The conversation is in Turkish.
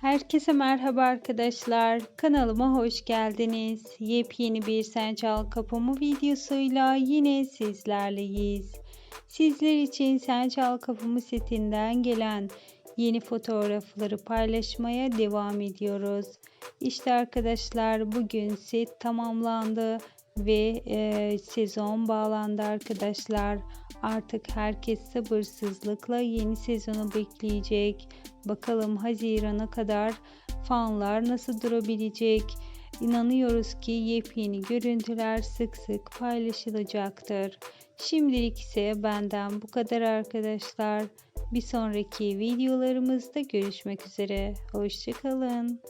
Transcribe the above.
Herkese merhaba arkadaşlar. Kanalıma hoş geldiniz. Yepyeni bir Sen Çal Kapımı videosuyla yine sizlerleyiz. Sizler için Sen Çal Kapımı setinden gelen yeni fotoğrafları paylaşmaya devam ediyoruz. İşte arkadaşlar bugün set tamamlandı ve e, sezon bağlandı arkadaşlar. Artık herkes sabırsızlıkla yeni sezonu bekleyecek. Bakalım Haziran'a kadar fanlar nasıl durabilecek? İnanıyoruz ki yepyeni görüntüler sık sık paylaşılacaktır. Şimdilik ise benden bu kadar arkadaşlar. Bir sonraki videolarımızda görüşmek üzere. Hoşçakalın.